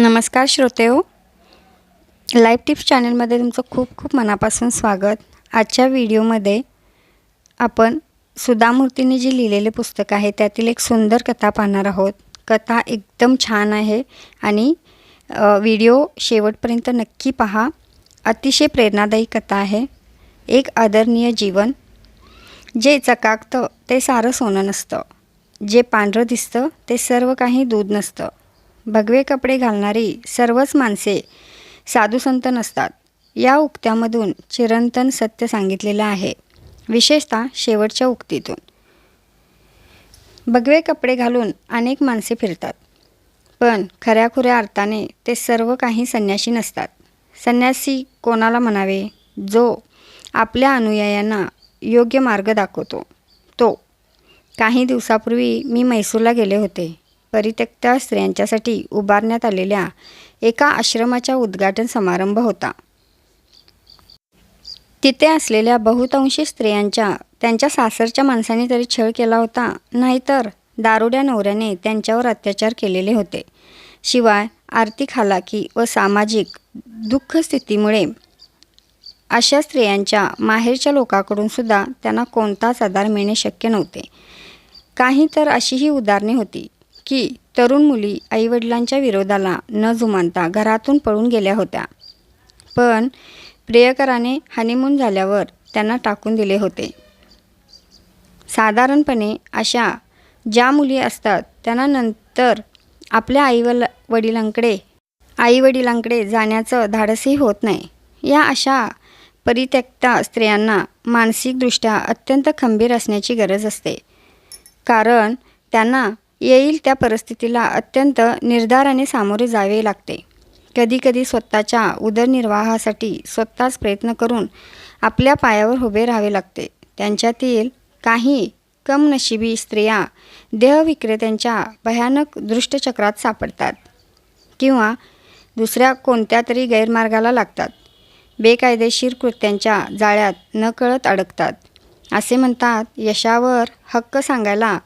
नमस्कार श्रोतेओ. Life live tips चॅनलमध्ये तुमचं खूप खूप मनापासून स्वागत. आजच्या व्हिडिओमध्ये आपण सुधामूर्तीने जे लिहिलेले पुस्तक आहे त्यातील एक सुंदर कथा पाहणार आहोत. कथा एकदम छान आहे आणि व्हिडिओ शेवटपर्यंत नक्की पहा. अतिशय प्रेरणादायी कथा आहे. एक आदरणीय जीवन. जे चकाकतं ते सारं सोनं नसतं. जे पांढरं दिसतं ते सर्व काही दूध नसतं. भगवे कपडे घालणारी सर्वच माणसे साधुसंत नसतात. या उक्त्यामधून चिरंतन सत्य सांगितलेलं आहे. विशेषतः शेवटच्या उक्तीतून. भगवे कपडे घालून अनेक माणसे फिरतात. पण खऱ्याखुऱ्या अर्थाने ते सर्व काही संन्यासी नसतात. संन्यासी कोणाला म्हणावे? जो आपल्या अनुयायांना योग्य मार्ग दाखवतो. तो. काही दिवसापूर्वी मी म्हैसूरला गेले होते. परित्यक्त्या स्त्रियांच्यासाठी उभारण्यात आलेल्या एका आश्रमाचा उद्घाटन समारंभ होता. तिथे असलेल्या बहुतांशी स्त्रियांच्या त्यांच्या सासरच्या माणसाने तरी छळ केला होता. नाहीतर दारुड्या नवऱ्याने त्यांच्यावर अत्याचार केलेले होते. शिवाय आर्थिक हालाकी व सामाजिक दुःख स्थितीमुळे अशा स्त्रियांच्या माहेरच्या लोकांकडून सुद्धा त्यांना कोणताच आधार मिळणे शक्य नव्हते. काही तर अशीही उदाहरणे होती. की तरुण मुली आईवडिलांच्या विरोधाला न जुमानता घरातून पळून गेल्या होत्या. पण प्रियकराने हनीमून झाल्यावर त्यांना टाकून दिले होते. साधारणपणे अशा ज्या मुली असतात त्यांना नंतर आपल्या आईवल वडिलांकडे आईवडिलांकडे जाण्याचं धाडसही होत नाही. या अशा परित्यक्ता स्त्रियांना मानसिकदृष्ट्या अत्यंत खंबीर असण्याची गरज असते. कारण त्यांना येईल त्या परिस्थितीला अत्यंत निर्धाराने सामोरे जावे लागते. कधीकधी स्वतःच्या उदरनिर्वाहासाठी स्वतःच प्रयत्न करून आपल्या पायावर उभे राहावे लागते. त्यांच्यातील काही कमनशिबी स्त्रिया देहविक्रेत्यांच्या भयानक दृष्टचक्रात सापडतात किंवा दुसऱ्या कोणत्या तरी गैरमार्गाला लागतात. बेकायदेशीर कृत्यांच्या जाळ्यात नकळत अडकतात. असे म्हणतात यशावर हक्क सांगायला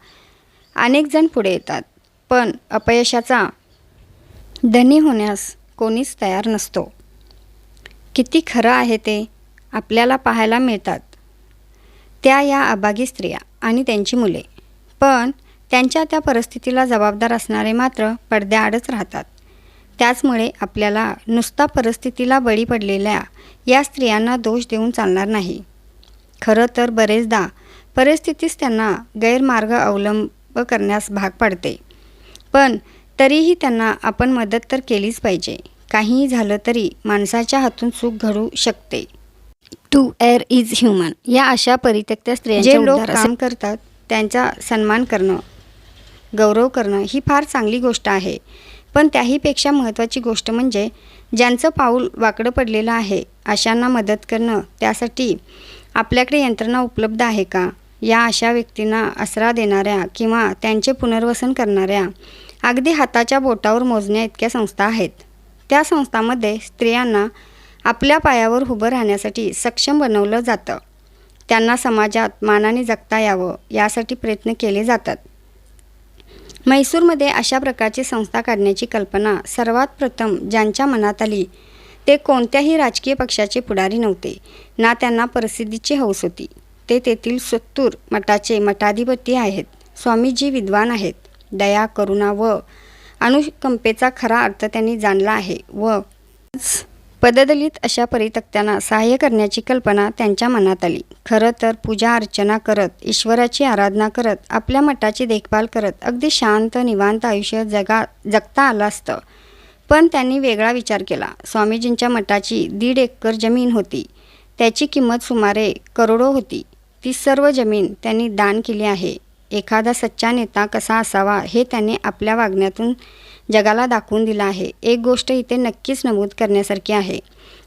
अनेक जण पुढे येतात पण अपयशाचा धनी होण्यास कोणीच तयार नसतो. किती खरं आहे ते आपल्याला पाहायला मिळतात. त्या या अभागी स्त्रिया आणि त्यांची मुले. पण त्यांच्या त्या परिस्थितीला जबाबदार असणारे मात्र पडद्याआडच राहतात. त्याचमुळे आपल्याला नुसता परिस्थितीला बळी पडलेल्या या स्त्रियांना दोष देऊन चालणार नाही. खरं तर बरेचदा परिस्थितीच त्यांना गैरमार्ग अवलंब करण्यास भाग पाडते. पण तरीही त्यांना आपण मदत तर केलीच पाहिजे. काहीही झालं तरी माणसाच्या हातून चूक घडू शकते. टू एअर इज ह्युमन या अशा परित्यक्त स्त्रियांचे जे लोक लोक काम करतात त्यांचा सन्मान करणं गौरव करणं ही फार चांगली गोष्ट आहे. पण त्याहीपेक्षा महत्त्वाची गोष्ट म्हणजे ज्यांचं पाऊल वाकडं पडलेलं आहे अशांना मदत करणं त्यासाठी आपल्याकडे यंत्रणा उपलब्ध आहे का? या अशा व्यक्तींना आसरा देणाऱ्या किंवा त्यांचे पुनर्वसन करणाऱ्या अगदी हाताच्या बोटावर मोजण्या इतक्या संस्था आहेत. त्या संस्थांमध्ये स्त्रियांना आपल्या पायावर उभं राहण्यासाठी सक्षम बनवलं जातं. त्यांना समाजात मानाने जगता यावं यासाठी प्रयत्न केले जातात. म्हैसूरमध्ये अशा प्रकारची संस्था काढण्याची कल्पना सर्वात प्रथम ज्यांच्या मनात आली ते कोणत्याही राजकीय पक्षाचे पुढारी नव्हते. ना त्यांना प्रसिद्धीची हौस होती. ते तेथील सत्तूर मठाचे मठाधिपती आहेत. स्वामीजी विद्वान आहेत. दया करुणा व अनुकंपेचा खरा अर्थ त्यांनी जाणला आहे व पददलित अशा परितक्त्यांना सहाय्य करण्याची कल्पना त्यांच्या मनात आली. खरं तर पूजा अर्चना करत ईश्वराची आराधना करत आपल्या मठाची देखभाल करत अगदी शांत निवांत आयुष्य जगा जगता आलं असतं. पण त्यांनी वेगळा विचार केला. स्वामीजींच्या मठाची दीड एकर जमीन होती. त्याची किंमत सुमारे करोडो होती. ती सर्व जमीन त्यांनी दान केली आहे. एखादा सच्चा नेता कसा असावा हे त्यांनी आपल्या वागण्यातून जगाला दाखवून दिलं आहे. एक गोष्ट इथे नक्कीच नमूद करण्यासारखी आहे.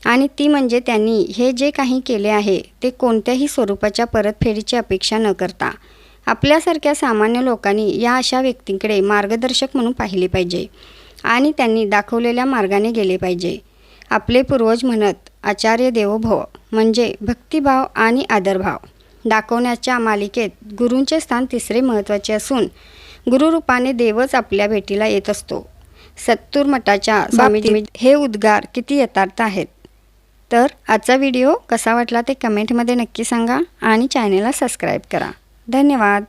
आणि ती म्हणजे त्यांनी हे जे काही केले आहे ते कोणत्याही स्वरूपाच्या परतफेडीची अपेक्षा न करता. आपल्यासारख्या सामान्य लोकांनी या अशा व्यक्तींकडे मार्गदर्शक म्हणून पाहिले पाहिजे आणि त्यांनी दाखवलेल्या मार्गाने गेले पाहिजे. आपले पूर्वज म्हणत आचार्य देवोभव म्हणजे भक्तिभाव आणि आदरभाव. दाखवण्याच्या मालिकेत गुरूंचे स्थान तिसरे महत्त्वाचे असून गुरुरूपाने देवच आपल्या भेटीला येत असतो. सत्तूर मठाच्या बाबतीत हे उद्गार किती यथार्थ आहेत? तर आजचा व्हिडिओ कसा वाटला ते कमेंटमध्ये नक्की सांगा आणि चॅनेलला सबस्क्राईब करा. धन्यवाद.